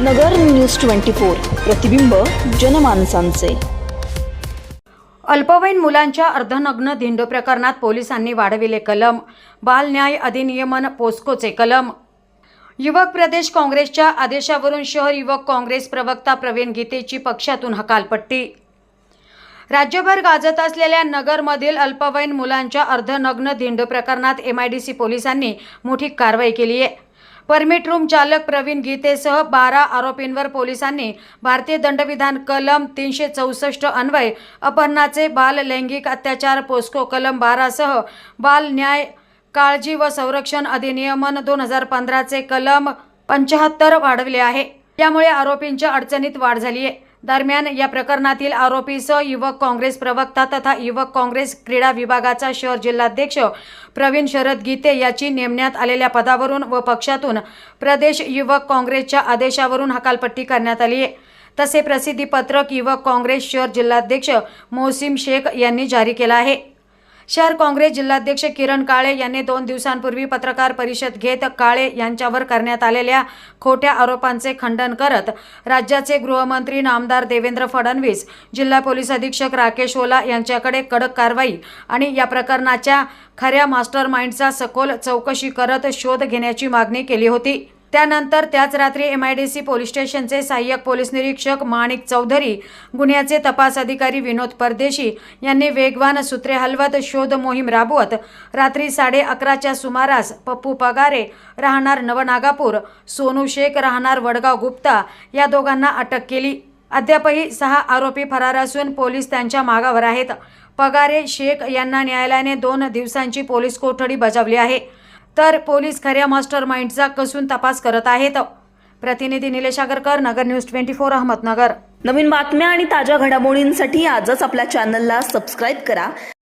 नगर news twenty four प्रतिबिंब जनमानसांचे. अल्पवयीन मुलांच्या अर्धनग्न धिंडो प्रकरणात पोलिसांनी वाढविले कलम. बालन्याय अधिनियमन पोस्कोचे कलम. युवक प्रदेश काँग्रेसच्या आदेशावरून शहर युवक काँग्रेस प्रवक्ता प्रवीण गीतेची पक्षातून हकालपट्टी. राज्यभर गाजत असलेल्या नगरमधील अल्पवयीन मुलांच्या अर्धनग्न धिंडो प्रकरणात एमआयडीसी पोलिसांनी मोठी कारवाई केली आहे परमिट रूम चालक प्रवीण गीतेसह बारा आरोपींवर पोलिसांनी भारतीय दंडविधान कलम तीनशे चौसष्ट अन्वय अपहरणाचे बाल लैंगिक अत्याचार पोस्को कलम बारासह बाल न्याय काळजी व संरक्षण अधिनियमन दोन हजार पंधराचे कलम पंचाहत्तर वाढवले आहे. यामुळे आरोपींच्या अडचणीत वाढ झाली आहे. दरम्यान या प्रकरणातील आरोपीसह युवक काँग्रेस प्रवक्ता तथा युवक काँग्रेस क्रीडा विभागाचा शहर जिल्हाध्यक्ष प्रवीण शरद गीते याची नेमण्यात आलेल्या पदावरून व पक्षातून प्रदेश युवक काँग्रेसच्या आदेशावरून हकालपट्टी करण्यात आली आहे. तसे प्रसिद्धीपत्रक युवक काँग्रेस शहर जिल्हाध्यक्ष मोहसिम शेख यांनी जारी केलं आहे. शहर काँग्रेस जिल्हाध्यक्ष किरण काळे यांनी दोन दिवसांपूर्वी पत्रकार परिषद घेत काळे यांच्यावर करण्यात आलेल्या खोट्या आरोपांचे खंडन करत राज्याचे गृहमंत्री नामदार देवेंद्र फडणवीस जिल्हा पोलीस अधीक्षक राकेश ओला यांच्याकडे कडक कारवाई आणि या प्रकरणाच्या खऱ्या मास्टर माइंडचा सखोल चौकशी करत शोध घेण्याची मागणी केली होती. त्यानंतर त्याच रात्री M I D C police स्टेशनचे सहाय्यक पोलीस निरीक्षक माणिक चौधरी गुन्ह्याचे तपास अधिकारी विनोद परदेशी यांनी वेगवान सूत्रे हलवत शोध मोहीम राबवत रात्री साडे अकराच्या सुमारास पप्पू पगारे राहणार नवनागापूर सोनू शेख राहणार वडगाव गुप्ता या दोघांना अटक केली. अद्यापही सहा आरोपी फरार असून पोलीस त्यांच्या मागावर आहेत. पगारे शेख यांना न्यायालयाने दोन दिवसांची पोलीस कोठडी बजावली आहे. तर पोलीस खऱ्या मास्टर माइंडचा कसून तपास करत आहेत. प्रतिनिधी Nilesh Agarkar Nagar news twenty four Ahmednagar. नवीन बातम्या आणि ताज्या घडामोडींसाठी आजच आपल्या चॅनलला सबस्क्राईब करा.